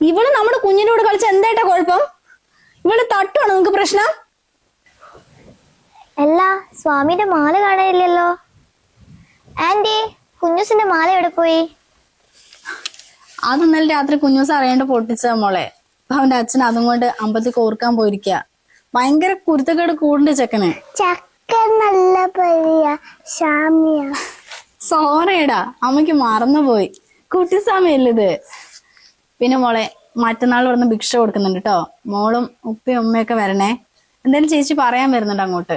ഇവൾ നമ്മുടെ കുഞ്ഞിനോട് കൂടെ കളിച്ച എന്തായിട്ടാ കുഴപ്പം? ഇവൾ തട്ടുവാണോ നിങ്ങക്ക് പ്രശ്നം? അല്ല സ്വാമിയുടെ മാല കാണാനില്ലല്ലോ. ആന്റി കുഞ്ഞൂസിന്റെ മാല എവിടെ പോയി? അത് ഇന്നലെ രാത്രി കുഞ്ഞൂസ് അറിയാണ്ട് പൊട്ടിച്ച മോളെ. അവന്റെ അച്ഛൻ അതും കൊണ്ട് അമ്പലത്തിൽ കോർക്കാൻ പോയിരിക്ക. ഭയങ്കര കുരുത്തക്കേട് കൂടുണ്ട് ചെക്കന്. ചക്ക നല്ല പരിയ ഷാമിയ സോറയടാ അമ്മയ്ക്ക് മറന്നുപോയി. കുട്ടി സമയല്ലിത് പിന്നെ മോളെ മറ്റന്നാൾ ഇവിടുന്ന് ഭിക്ഷ കൊടുക്കുന്നുണ്ട് കേട്ടോ മോളും ഉപ്പയും ഉമ്മയൊക്കെ വരണേ. എന്തായാലും ചേച്ചി പറയാൻ വരുന്നുണ്ട് അങ്ങോട്ട്.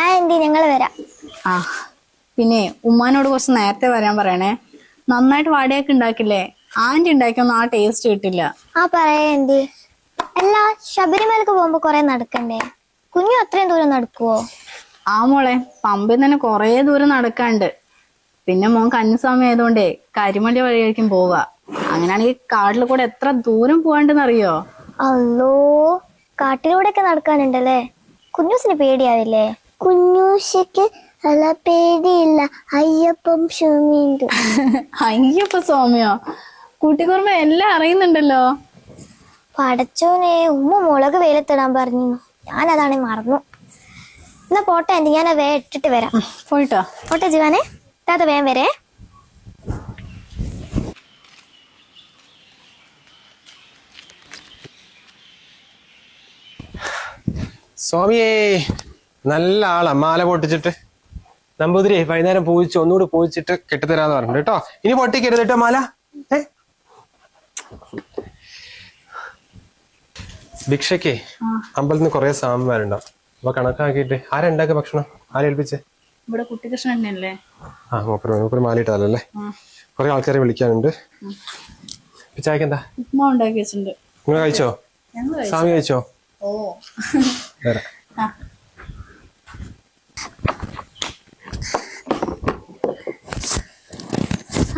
ആ എന്തി ഞങ്ങൾ വരാം. ആ പിന്നെ ഉമ്മാനോട് കുറച്ച് നേരത്തെ വരാൻ പറയണേ. നന്നായിട്ട് വടയൊക്കെ ഉണ്ടാക്കില്ലേ? ആന്റി ഉണ്ടാക്കിയൊന്നും ആ ടേസ്റ്റ് കിട്ടില്ല. ആ പറയാ അല്ല ശബരിമലക്ക് പോകുമ്പോ കൊറേ നടക്കണ്ടേ? കുഞ്ഞു അത്രയും ദൂരം നടക്കുവോ? ആ മോളെ പമ്പിൽ തന്നെ കൊറേ ദൂരം നടക്കാണ്ട്. പിന്നെ മോൻ കന്നിസ്വാമി ആയതുകൊണ്ടേ കരിമണ്ടി വഴിയായിരിക്കും പോവുക. അങ്ങനെയാണെങ്കിൽ കാട്ടിൽ കൂടെ എത്ര ദൂരം പോവാണ്ടെന്നറിയോ? അല്ലോ കാട്ടിലൂടെ ഒക്കെ നടക്കാനുണ്ടല്ലേ? കുഞ്ഞൂസിന് പേടിയാവില്ലേ? കുഞ്ഞൂശയ്ക്ക് അല്ല പേടിയില്ല. അയ്യപ്പം സ്വാമിയുണ്ട്. അയ്യപ്പ സ്വാമിയോ? കൂട്ടിക്കുറുമ്പ എല്ലാം അറിയുന്നുണ്ടല്ലോ. പടച്ചോനെ ഉമ്മ മുളക് വെയിലത്തിടാൻ പറഞ്ഞു. ഞാൻ അതാണ് മറന്നു. എന്നാ പോട്ടെ ഞാൻ വേ ഇട്ടിട്ട് വരാം. പോയിട്ടോ. പോട്ടെ ജീവാനെ. താത്ത വേം വരേ. സ്വാമിയേ നല്ല ആളാ. മാല പൊട്ടിച്ചിട്ട്. നമ്പൂതിരി വൈകുന്നേരം പൂജിച്ച് ഒന്നുകൂടി പൂജിച്ചിട്ട് കെട്ടിത്തരാന്ന് പറഞ്ഞു കേട്ടോ. ഇനി പൊട്ടിക്കരുത് കേട്ടോ മാല. ഏ? ഭിക്ഷയ്ക്ക് അമ്പലത്തിൽ നിന്ന് കുറെ സാമ്പാരുണ്ടാവും. അപ്പൊ കണക്കാക്കിയിട്ട് ആരാ ഉണ്ടാക്കിയ ഭക്ഷണം? ആരേൽപ്പിച്ചേ ഇവിടെ ആ മൂപ്പര് മൂപ്പര് മാല ഇട്ടതല്ലേ? കുറെ ആൾക്കാരെ വിളിക്കാനുണ്ട്. ചായക്ക് എന്താ? ഉപ്മാ ഉണ്ടാക്കി വെച്ചിട്ടുണ്ട്. നിങ്ങൾ കഴിച്ചോ. സ്വാമി കഴിച്ചോ? ഓ. ആ.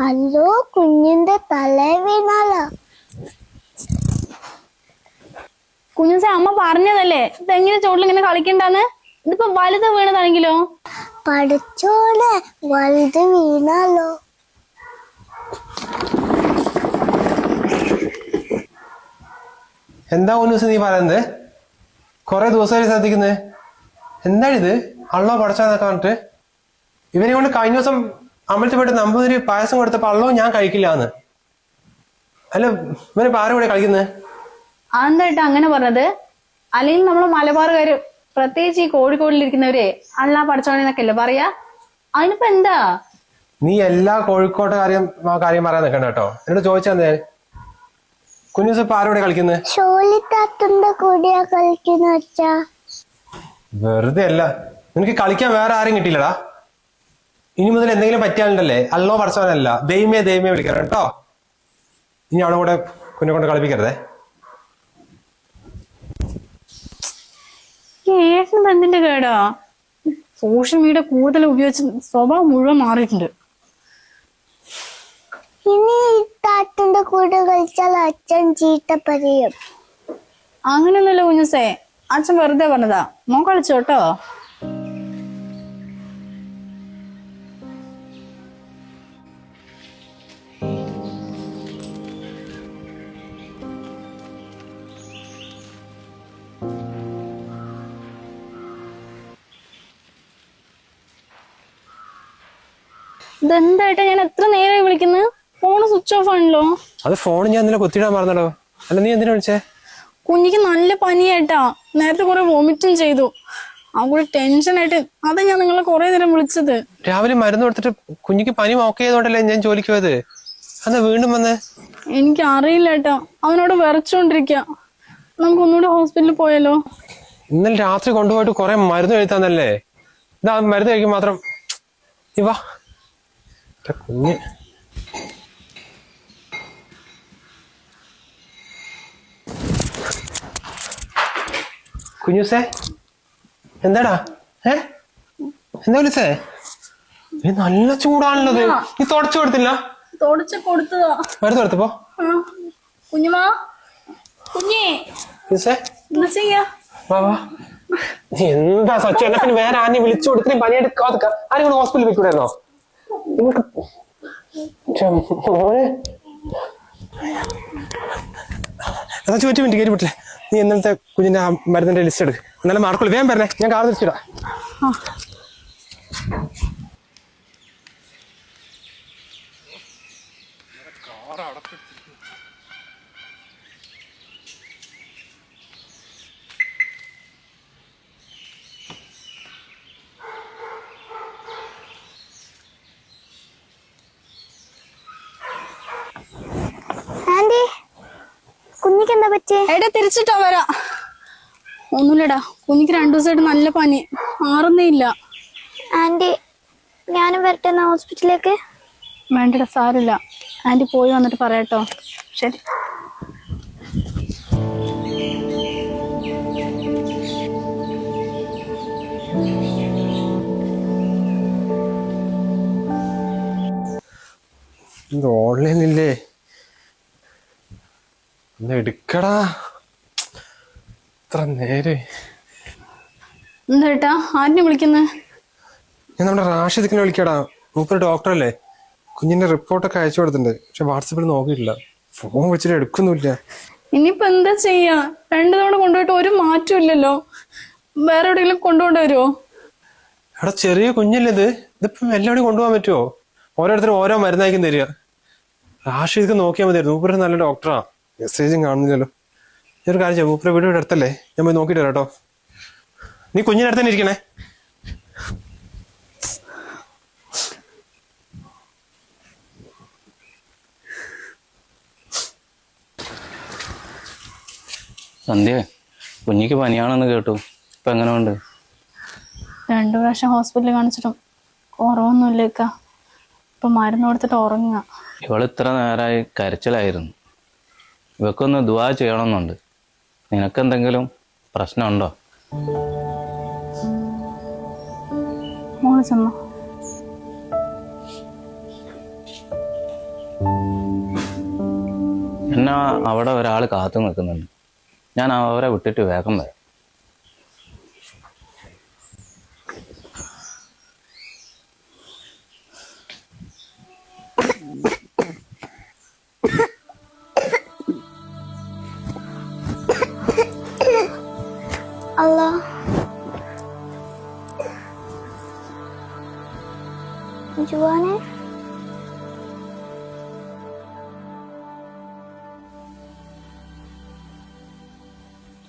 അല്ലോ കുഞ്ഞിന്റെ തല വീണാലോ? കുഞ്ഞുസെ അമ്മ പറഞ്ഞതല്ലേ? ഇതെങ്ങനെ ചോട്ടിൽ ഇങ്ങനെ കളിക്കണ്ടെന്ന്? ഇതിപ്പോ വലുത് വീണതാണെങ്കിലോ? പഠിച്ചോടെ വലുത് വീണാലോ? എന്താ ഒന്നൂസ് നീ പറയുന്നത്? കുറെ ദിവസമായി ശ്രദ്ധിക്കുന്നത് എന്താണിത്? അള്ളോ പഠിച്ചാന്നൊക്കെ പറഞ്ഞിട്ട് ഇവനെ കൊണ്ട് കഴിഞ്ഞ ദിവസം അമ്പലത്തിൽ പോയിട്ട് നമ്പൂതിരി പായസം കൊടുത്തപ്പോ അള്ളോ ഞാൻ കഴിക്കില്ല എന്ന് അല്ല ഇവനെ ഇപ്പൊ ആരുടെ കൂടെ കളിക്കുന്നത് അതെന്തായിട്ട് അങ്ങനെ പറഞ്ഞത്? അല്ലെങ്കിൽ നമ്മൾ മലബാറുകാര് പ്രത്യേകിച്ച് ഈ കോഴിക്കോടിലിരിക്കുന്നവരെ അള്ളാ പഠിച്ചോണെന്നൊക്കെ അല്ലേ പറയാ? അതിനിപ്പോ എന്താ? നീ എല്ലാ കോഴിക്കോട്ടെ കാര്യം കാര്യം പറയാൻ നിൽക്കണ്ട കേട്ടോ. എന്നോട് ചോദിച്ചാൽ ഞാൻ കുഞ്ഞു ദിവസം ഇപ്പൊ ആരുടെ കളിക്കുന്നത് ഷോലിത്താത്തന്റെ കൂടെയാ കളിക്കുന്ന അച്ഛാ. വെറുതെ അല്ല. നിനക്ക് കളിക്കാൻ വേറെ ആരും കിട്ടിയില്ലടാ. ഇനി മുതൽ എന്തെങ്കിലും പറ്റിയാലുണ്ടല്ലേ? അല്ലോ പഠിച്ചവനല്ല ദൈവമേ ദൈവമേ വിളിക്കണം കേട്ടോ. ഇനി അവിടെ കൂടെ കുഞ്ഞെ കൊണ്ട് കളിപ്പിക്കരുതേ. ബന്ധിന്റെ കേടാ? സോഷ്യൽ മീഡിയ കൂടുതൽ ഉപയോഗിച്ച് സ്വഭാവം മുഴുവൻ മാറിയിട്ടുണ്ട്. ഇനി കൂടെ അച്ഛൻ ചീത്ത പറയും. അങ്ങനെയൊന്നുമില്ല കുഞ്ഞുസേ. അച്ഛൻ വെറുതെ പറഞ്ഞതാ. മോൻ കളിച്ചോട്ടോ ഇതെന്തായിട്ടാ ഞാൻ എത്ര നേരമായി വിളിക്കുന്നത് ഫോണ് സ്വിച്ച് ഓഫ് ആണല്ലോ. അത് ഫോൺ ഞാൻ ഇന്നലെ കുത്തിയിടാൻ മറന്നടോ അല്ല നീ എന്തിനാ വിളിച്ചേ? കുഞ്ഞിക്ക് നല്ല പനിയായിട്ടാ. നേരത്തെ കുറെ വോമിറ്റും ചെയ്തു. ടെൻഷൻ ടെൻഷനായിട്ട് അതാ ഞാൻ നിങ്ങളെ കുറെ നേരം വിളിച്ചത്. രാവിലെ മരുന്ന് കൊടുത്തിട്ട് കുഞ്ഞിക്ക് പനി ഓക്കെ ചെയ്തോണ്ടല്ലേ ഞാൻ ജോലിക്ക് പോയത്? അന്ന് വീണ്ടും വന്ന്? എനിക്ക് അറിയില്ല ഏട്ടാ അവനോട് വിറച്ചോണ്ടിരിക്ക. നമുക്ക് ഒന്നുകൂടെ ഹോസ്പിറ്റലിൽ പോയാലോ? ഇന്നലെ രാത്രി കൊണ്ടുപോയിട്ട് കുറെ മരുന്ന് കഴിത്താന്നല്ലേ? ഇതാ മരുന്ന് കഴിക്കും മാത്രം ഇവാ. കുഞ്ഞ്. കുഞ്ഞുസേ? എന്താടാ? ഏ? എന്താ വിളിച്ചേ ഇത് നല്ല ചൂടാണുള്ളത്. നീ തുടച്ചു കൊടുത്തില്ല? തുടച്ച് കൊടുത്തതാ. മരുന്ന് കൊടുത്തപ്പോ. കുഞ്ഞുമാ? കുഞ്ഞേ. കുഞ്ഞുസേ? എന്താ ചെയ്യാ? വാ വാ. എന്താ സച്ചു? എന്നെ പിന്നെ വേറെ ആരെയും വിളിച്ചു കൊടുത്തിട്ട് പണിയെടുക്കാതെ ആരും കൂടെ ഹോസ്പിറ്റലിൽ പോയിക്കൂടായിരുന്നോ മോനെ. എന്നാ ചോദിച്ചു മിനിറ്റ് കയറി പറ്റില്ല നീ ഇന്നലത്തെ കുഞ്ഞിന്റെ ആ മരുന്നിന്റെ ലിസ്റ്റ് എടുക്ക്. എന്നാലും മാർക്കുള്ളൂ വേഗം പറഞ്ഞേ ഞാൻ കാർ തിരിച്ചിടാം ആന്റി കുഞ്ഞിക്ക് എന്താ പറ്റിയേ എടാ തിരിച്ചിട്ടോ വരാം. ഒന്നുമില്ലടാ. കുഞ്ഞിക്ക് രണ്ടു ദിവസമായിട്ട് നല്ല പനി. മാറുന്നേ ഇല്ല. ആന്റി ഞാനും വരട്ടെ എന്നാ ഹോസ്പിറ്റലിലേക്ക്? വേണ്ടടാ സാരില്ല ആന്റി പോയി വന്നിട്ട് പറയാട്ടോ. ശരി. ഇത് ഓൺലൈനില്ലേ ഒന്ന് എടുക്കടാ. ഇത്ര നേരെ. എന്താ ആരിനെ വിളിക്കുന്നത് ഞാൻ നമ്മുടെ റാഷിദിക്കിനെ വിളിക്കടാ. മൂപ്പര് ഡോക്ടറല്ലേ? കുഞ്ഞിന്റെ റിപ്പോർട്ടൊക്കെ അയച്ചു കൊടുത്തിട്ടുണ്ട്. പക്ഷെ വാട്സപ്പിൽ നോക്കിയിട്ടില്ല. ഫോൺ വെച്ചിട്ട് എടുക്കുന്നില്ല ഇനിയിപ്പോ എന്താ ചെയ്യാ? രണ്ടു തവണ കൊണ്ടുപോയിട്ട് ഒരു മാറ്റം ഇല്ലല്ലോ. വേറെ എവിടെയെങ്കിലും കൊണ്ടുകൊണ്ട് വരുമോ എടാ ചെറിയ കുഞ്ഞല്ലേ ഇത്. ഇതിപ്പം എല്ലാവരും കൊണ്ടുപോകാൻ പറ്റുമോ ഓരോരുത്തരും ഓരോ മരുന്നായിരിക്കും തരിക. റാഷിദിക്ക് നോക്കിയാൽ മതിയായിരുന്നു. മൂപ്പര് നല്ല ഡോക്ടറാ. മെസ്സേജും കാണുന്നില്ലല്ലോ. ഞാൻ ഒരു കാര്യം ചെയ്യാം. മൂപ്പര് വീട് ഇവിടെ അടുത്തല്ലേ? ഞാൻ പോയി നോക്കിയിട്ട് വരാം കേട്ടോ. നീ കുഞ്ഞിന്റെ അടുത്ത് തന്നെ ഇരിക്കണേ. സന്ധ്യ കുഞ്ഞിക്ക് പനിയാണെന്ന് കേട്ടു. ഇപ്പൊ എങ്ങനെ ഉണ്ട്? രണ്ടു പ്രാവശ്യം ഹോസ്പിറ്റലിൽ കാണിച്ചിട്ടും കുറവൊന്നുമില്ലേക്ക ഇപ്പൊ മരുന്ന് കൊടുത്തിട്ട് ഉറങ്ങുക. ഇവൾ ഇത്ര നേരമായി കരച്ചിലായിരുന്നു. ഇവക്കൊന്ന് ദുവാ ചെയ്യണമെന്നുണ്ട്. നിനക്കെന്തെങ്കിലും പ്രശ്നമുണ്ടോ? എന്നാ അവിടെ ഒരാൾ കാത്തു നിൽക്കുന്നുണ്ട്. ഞാൻ അവരെ വിട്ടിട്ട് വേഗം വരാം.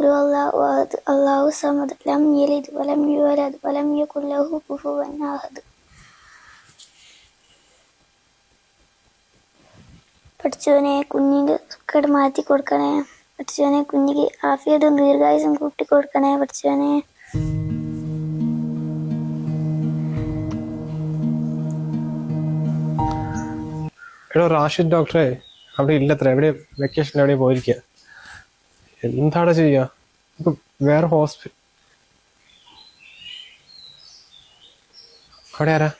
ഒരു الله അഹദ് അള്ളാഹു സമദ് ലം യലിദ് വലം യുവലദ് വലം യകുൻ ലഹു കുഫുവൻ അഹദ് പഠിച്ചവനെ കുഞ്ഞിന്റെ ദുഃഖം മാറ്റി കൊടുക്കണേ. പഠിച്ചവനെ കുഞ്ഞിക്ക് ആഫിയതും ദീർഘായുസും കൂട്ടി കൊടുക്കണേ പഠിച്ചവനെ. എടോ റാഷിദ് ഡോക്ടറെ അവിടെ ഇല്ലത്ര. എവിടെ വെക്കേഷൻ എവിടെ പോയിരിക്കുക എന്താണ് ചെയ്യുക വേറെ ഹോസ്പിറ്റൽ അവിടെ ആരാ?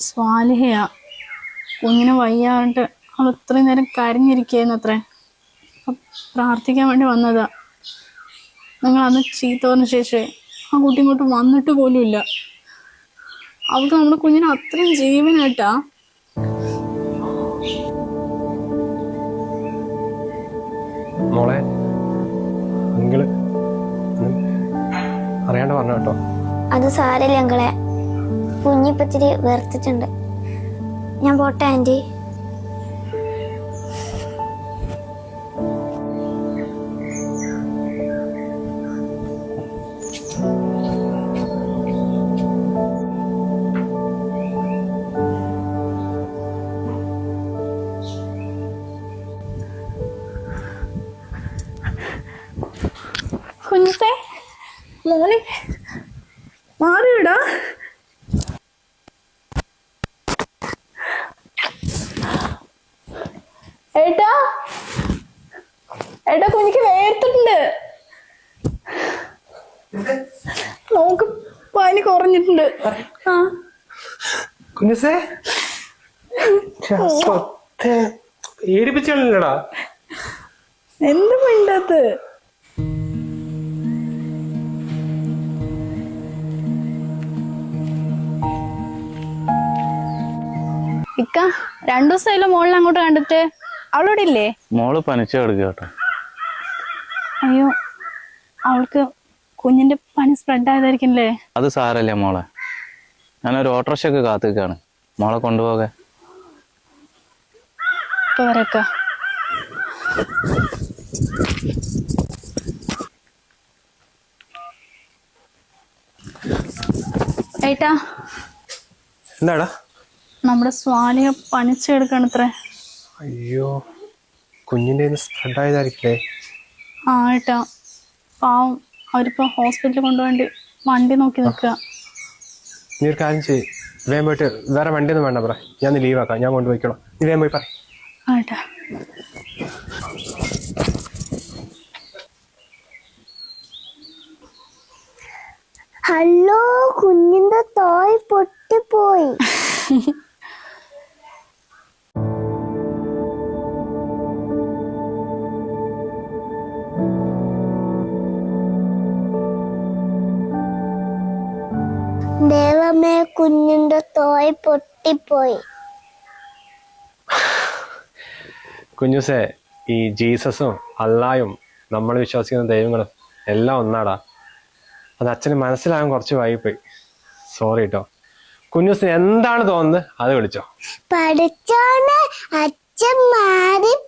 സ്വാലിഹയാ. കുഞ്ഞിന് വയ്യാണ്ട് അവൾ ഇത്രയും നേരം കരഞ്ഞിരിക്കുന്നു അത്രേ. പ്രാർത്ഥിക്കാൻ വേണ്ടി വന്നതാ. നിങ്ങൾ അന്ന് ചീത്ത ശേഷമേ ആ കുട്ടി ഇങ്ങോട്ട് വന്നിട്ട് പോലും ഇല്ല അവൾക്ക് നമ്മുടെ കുഞ്ഞിന് അത്രയും ജീവനായിട്ടാ. മോളെ നിങ്ങൾ അറിയാണ്ട് പറഞ്ഞു കേട്ടോ. അത് സാരല്ലേ ഞങ്ങളെ കുഞ്ഞിപ്പത്തിരി വേർത്തിട്ടുണ്ട് ഞാൻ പോട്ടെ ആന്റി. കുഞ്ഞത്തെ മോനെ. മാറിയിടാ. ഏട്ടാ ഏട്ടാ കുഞ്ഞിക്ക് വേർത്തിട്ടുണ്ട്. നോക്ക് പനി കുറഞ്ഞിട്ടുണ്ട്. ആ. കുഞ്ഞുസേ. സ്വത്തെ ഏടിപ്പിച്ചല്ലടാ എന്ത് മിണ്ടത്ത് ഇക്ക രണ്ടു ദിവസമായില്ല മോളിൽ അങ്ങോട്ട് കണ്ടിട്ട്. അവളോടെ ഇല്ലേ മോൾ പനിച്ചു കിടക്കുക കേട്ടോ. അയ്യോ അവൾക്ക് കുഞ്ഞിന്റെ പനി സ്പ്രെഡ് ആയതായിരിക്കില്ലേ? അത് സാരല്ലേ മോളെ. ഞാനൊരു ഓട്ടോറിക്ഷയൊക്കെ കാത്തിക്കാണ് മോളെ കൊണ്ടുപോകാൻ ഇപ്പൊ വരക്ക ഏട്ടാ. എന്താടാ? നമ്മുടെ സ്വാലിയെ പണിച്ചെടുക്കണത്രേ. അയ്യോ കുഞ്ഞിന്റെ സ്പ്രെഡ് ആയതായിരിക്കില്ലേ? ആ ഏട്ടാ. പാവം അവരിപ്പോ ഹോസ്പിറ്റലിൽ കൊണ്ടുവേണ്ടി വണ്ടി നോക്കി നിൽക്കുക നീ ഒരു കാര്യം ചെയ്യ്. വേഗം പോയിട്ട് വേറെ വണ്ടിയൊന്നും വേണ്ട പറ. ഞാൻ ലീവ് ആക്കാം. ഞാൻ കൊണ്ടുപോയിക്കോളാം നീ വേഗം പോയി പറ. ആട്ടാ ഹലോ കുഞ്ഞിന്റെ തോയ് പൊട്ടിപ്പോയി. ദൈവമേ കുഞ്ഞിന്റെ തോയ് പൊട്ടിപ്പോയി. കുഞ്ഞുസേ ഈ ജീസസും അള്ളായും നമ്മൾ വിശ്വസിക്കുന്ന ദൈവങ്ങളും എല്ലാം ഒന്നാടാ. അത് അച്ഛന് മനസ്സിലാകാൻ കുറച്ച് വൈകിപ്പോയി. സോറി കേട്ടോ കുഞ്ഞുസിന് എന്താണ് തോന്നുന്നത്? അത് വിളിച്ചോ. പഠിച്ചോണ് അച്ഛൻ മാറിപ്പോയല്ലോ